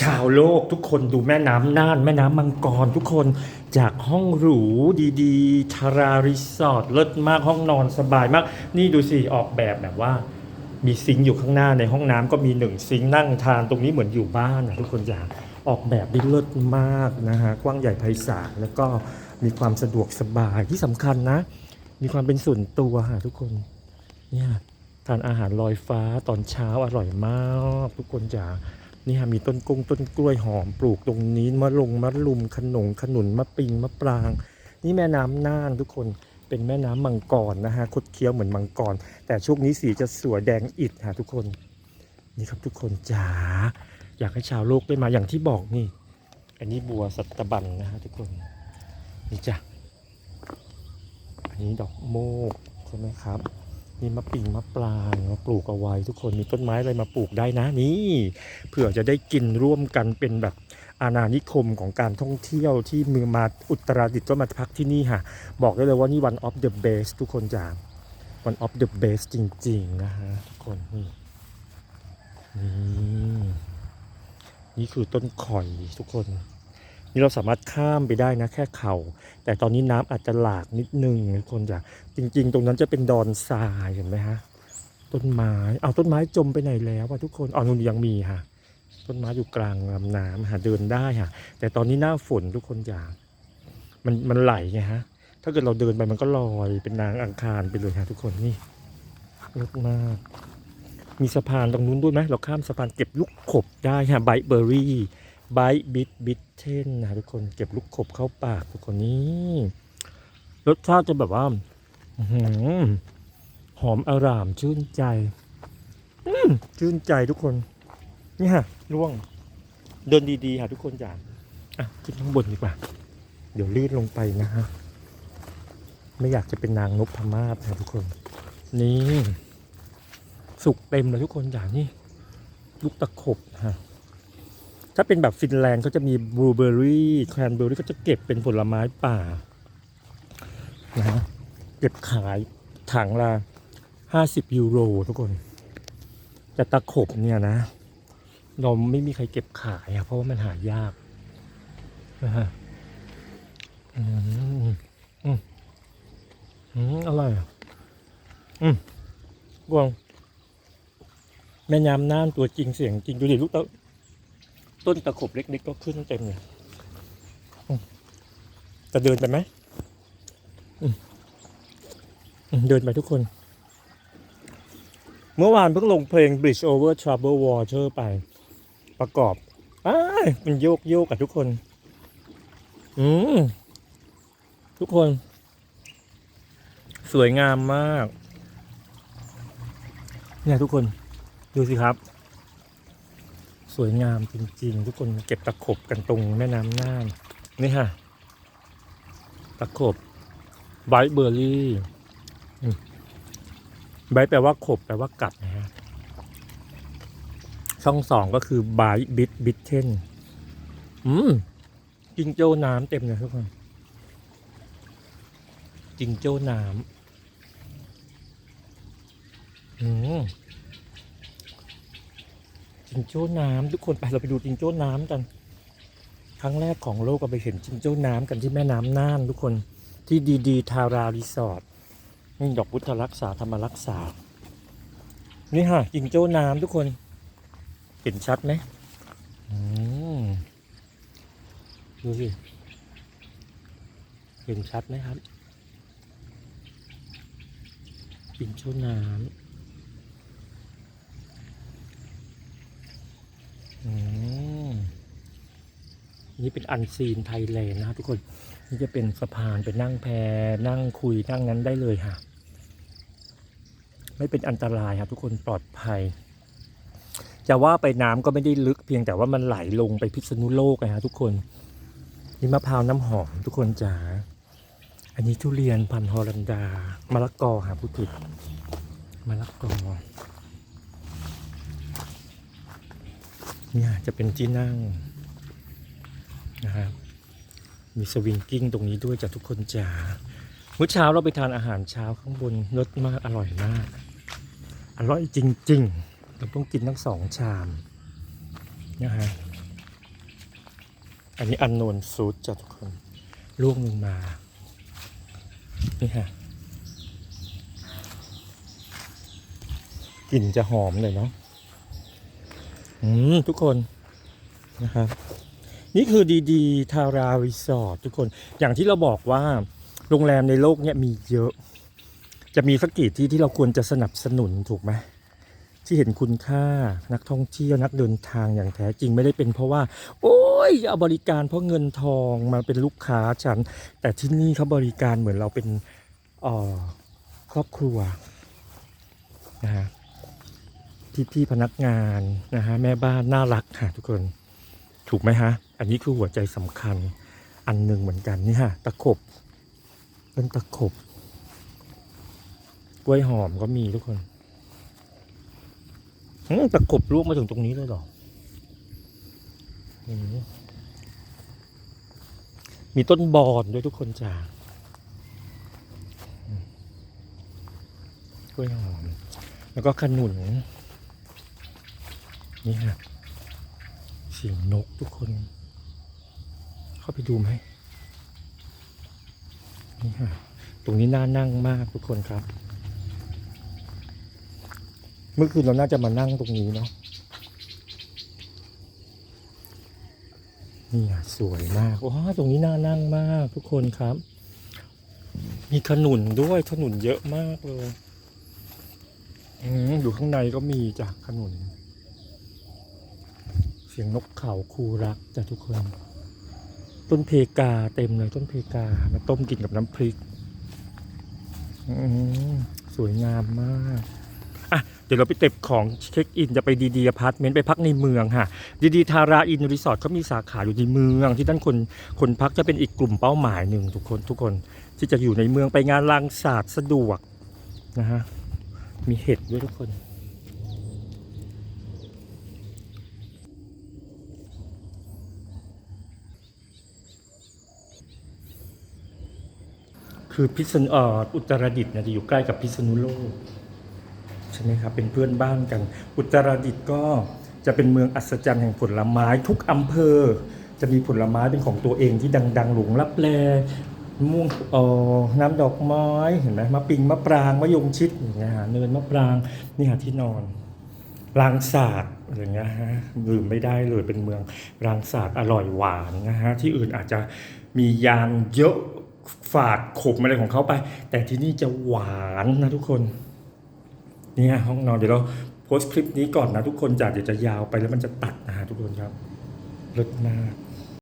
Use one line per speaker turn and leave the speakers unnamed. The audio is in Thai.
ชาวโลกทุกคนดูแม่น้ำน่าน แม่น้ำมังกรทุกคนจากห้องหรูดีๆทารารีสอร์ทเลิศมากห้องนอนสบายมาก นี่ดูสิ ออกแบบแบบว่า มีซิงค์อยู่ข้างหน้าในห้องน้ำก็มีหนึ่งซิงค์นั่งทานตรงนี้เหมือนอยู่บ้านนะทุกคนอยากออกแบบได้เลิศมากนะฮะกว้างใหญ่ไพศาลแล้วก็มีความสะดวกสบายที่สำคัญนะ มีความเป็นส่วนตัวฮะทุกคนเนี่ยทานอาหารลอยฟ้าตอนเช้าอร่อยมาก ทุกคนจ๋า นี่ฮะมีต้นกุ้งต้นกล้วยหอมปลูกตรงนี้มะลงมะลุมขนงขนุนมะปิงมะปราง นี่แม่น้ำน่านทุกคนเป็นแม่น้ำมังกรนะฮะคดเคี้ยวเหมือนมังกร แต่ช่วงนี้สีจะสวยแดงอิดฮะทุกคน นี่ครับทุกคนจ๋าอยากให้ชาวโลกได้มาอย่างที่บอกนี่ อันนี้บัวสัตบันนะฮะทุกคน นี่จ้ะอันนี้ดอกโมกใช่ไหมครับ นี่มะปิงมะปรางมาปลูกเอาไว้ ทุกคนมีต้นไม้อะไรมาปลูกได้นะนี่เผื่อจะได้กินร่วมกันเป็นแบบอาณานิคมของการท่องเที่ยวที่มือมาอุตรดิตถ์ก็มาพักที่นี่ค่ะ บอกได้เลยว่านี่ one of the best ทุกคนจ๋า one of the best จริงๆนะฮะทุกคนนี่นี่นี่คือต้นข่อยทุกคน นี่เราสามารถข้ามไปได้นะแค่เข่า แต่ตอนนี้น้ำอาจจะหลากนิดนึงทุกคนจ๋าจริง ๆ ตรงนั้นจะเป็นดอนทรายเห็นไหมฮะต้นไม้เอาต้นไม้จมไปไหนแล้ววะทุกคนอ๋อนู่นยังมีค่ะ ต้นไม้อยู่กลางลำน้ำหาเดินได้ค่ะ แต่ตอนนี้หน้าฝนทุกคนจ๋ามันมันไหลไงฮะ ถ้าเกิดเราเดินไปมันก็ลอยเป็นนางอังคารไปเลยฮะทุกคนนี่เลิศมากมีสะพานตรงนู้นด้วยไหมเราข้ามสะพานเก็บลูกขบได้ฮะไบเบอรี่ ไบบิทบิทเทนนะทุกคนเก็บลูกขบเข้าปากทุกคนนี่รสชาติจะแบบว่าหอหอมอร่ามชื่นใจชื่นใจทุกคนนี่ฮะล่วง เดินดีๆค่ะทุกคนจ้าอะขึ้นข้างบนดีกว่า เดี๋ยวลื่นลงไปนะฮะไม่อยากจะเป็นนางนพม่าศนะทุกคน นี่ สุกเต็มเลยทุกคนอย่างนี่ ลูกตะขบฮะ ถ้าเป็นแบบฟินแลนด์เขาจะมีบลูเบอร์รี่แครนเบอร์รี่ก็จะเก็บเป็นผลไม้ป่านะฮะเก็บขายถังละห้าสิบยูโรทุกคน แต่ตะขบเนี่ยนะ เราไม่มีใครเก็บขายอะเพราะว่ามันหายากนะฮะอืมอืมอืมอร่อยอะอืมกวางแม่ยามน่านตัวจริงเสียงจริงดูดิลูกเต้น ต้นตะขบเล็กๆก็ขึ้นเต็มเลยจะเดินไปไหมอืมอืมเดินไปทุกคน เมื่อวานเพิ่งลงเพลง Bridge over Troubled Water ไป ประกอบอ้ายมันโยกโยกกับทุกคน อืมทุกคน สวยงามมาก เนี่ยทุกคน ดูสิครับ สวยงามจริง ๆ ทุกคนเก็บตะขบกันตรงแม่น้ำน่านนี่ค่ะตะขบไบเบอร์รี่ไบแปลว่าขบแปลว่ากัดนะฮะช่องสองก็คือไบบิทบิทเทนอืมจิงโจ้น้ำเต็มเลยทุกคนจิงโจ้น้ำอืม จิงโจ้น้ำทุกคนไปเราไปดูจิงโจ้น้ำกัน ครั้งแรกของโลกก็ไปเห็นจิงโจ้น้ำกันที่แม่น้ำน่านทุกคนที่ดีดีทารารีสอร์ทนี่ดอกพุทธรักษาธรรมรักษา นี่ฮะจิงโจ้น้ำทุกคน เห็นชัดไหมอืมดูสิเห็นชัดไหมครับปิ่นโชวน้ำอืม นี่เป็นอันซีนไทยแลนด์นะครับทุกคนนี่จะเป็นสะพานไปนั่งแพนั่งคุยนั่งนั้นได้เลยค่ะ ไม่เป็นอันตรายครับทุกคนปลอดภัย จะว่าไปน้ำก็ไม่ได้ลึกเพียงแต่ว่ามันไหลลงไปพิษณุโลกนะฮะทุกคนนี่มะพร้าวน้ำหอมทุกคนจ๋าอันนี้ทุเรียนพันธุ์ฮอลันดามะละกอหาผู้ผิดมะละกอ เนี่ยจะเป็นที่นั่งนะครับมีสวิงกิ้งตรงนี้ด้วยจ้ะทุกคนจ๋าเมื่อเช้าเราไปทานอาหารเช้าข้างบนรสมากอร่อยมาก อร่อยจริงๆเราต้องกินทั้งสองชามนะฮะอันนี้อันนวนซูดจ้ะทุกคนล่วงลงมานี่ฮะกลิ่นจะหอมเลยเนาะ อืมทุกคนนะครับ นี่คือดีดีทารารีสอร์ททุกคน อย่างที่เราบอกว่าโรงแรมในโลกเนี้ยมีเยอะ จะมีสักกี่ที่ที่เราควรจะสนับสนุนถูกไหมที่เห็นคุณค่านักท่องเที่ยวนักเดินทางอย่างแท้จริงไม่ได้เป็นเพราะว่า โอ้ยเอาบริการเพราะเงินทองมาเป็นลูกค้าฉัน แต่ที่นี่เขาบริการเหมือนเราเป็นออครอบครัวนะฮะ พี่พี่ๆพนักงานนะฮะแม่บ้านน่ารักค่ะทุกคนถูกไหมฮะ อันนี้คือหัวใจสำคัญอันหนึ่งเหมือนกันนี่ฮะตะขบเป็นตะขบกล้วยหอมก็มีทุกคนอืมตะกบลวกมาถึงตรงนี้เลยหรออืมมีต้นบอนด้วยทุกคนจ้ากล้วยหอม แล้วก็ขนุน นี่ฮะเสียงนกทุกคน เข้าไปดูไหมนี่ฮะตรงนี้น่านั่งมากทุกคนครับ เมื่อคืนเราน่าจะมานั่งตรงนี้เนาะนี่อะสวยมากว้าตรงนี้น่านั่งมากทุกคนครับ มีขนุนด้วยขนุนเยอะมากเลยอืมอยู่ข้างในก็มีจ้ะขนุน สียงนกเขาคูรักจ้ะทุกคน ต้นเพกาเต็มเลยต้นเพกามาต้มกินกับน้ำพริกสวยงามมากอะเดี๋ยวเราไปเก็บของเช็คอินจะไปดีดีอพาร์ตเมนต์ไปพักในเมืองค่ะ ดีดีทาราอินรีสอร์ทเขามีสาขาอยู่ในเมือง ที่ด้านคนคนพักจะเป็นอีกกลุ่มเป้าหมายหนึ่งทุกคนทุกคนที่จะอยู่ในเมืองไปงานลางศาสตร์สะดวกนะฮะมีเห็ดด้วยทุกคน คือพิษณุเอ่ออุตรดิตถ์เนี่ยจะอยู่ใกล้กับพิษณุโลกใช่ไหมครับเป็นเพื่อนบ้านกัน อุตรดิตถ์ก็จะเป็นเมืองอัศจรรย์แห่งผลไม้ทุกอำเภอ จะมีผลไม้เป็นของตัวเองที่ดัง ๆ หลงรับแลมะม่วงเอ่อน้ำดอกไม้เห็นไหมมะปิงมะปรางมะยงชิดอย่างเงี้ยฮะเนินมะปรางนี่หาที่นอนรางศาสตร์อย่างเงี้ยฮะลืมไม่ได้เลยเป็นเมืองรางศาสตร์อร่อยหวานนะฮะที่อื่นอาจจะมียางเยอะ ฝาดขมอะไรของเขาไป แต่ที่นี่จะหวานนะทุกคนเนี่ยห้องนอนเดี๋ยวเราโพสต์คลิปนี้ก่อนนะทุกคนจากเดี๋ยวจะยาวไปแล้วมันจะตัดนะฮะทุกคนครับเลิศมาก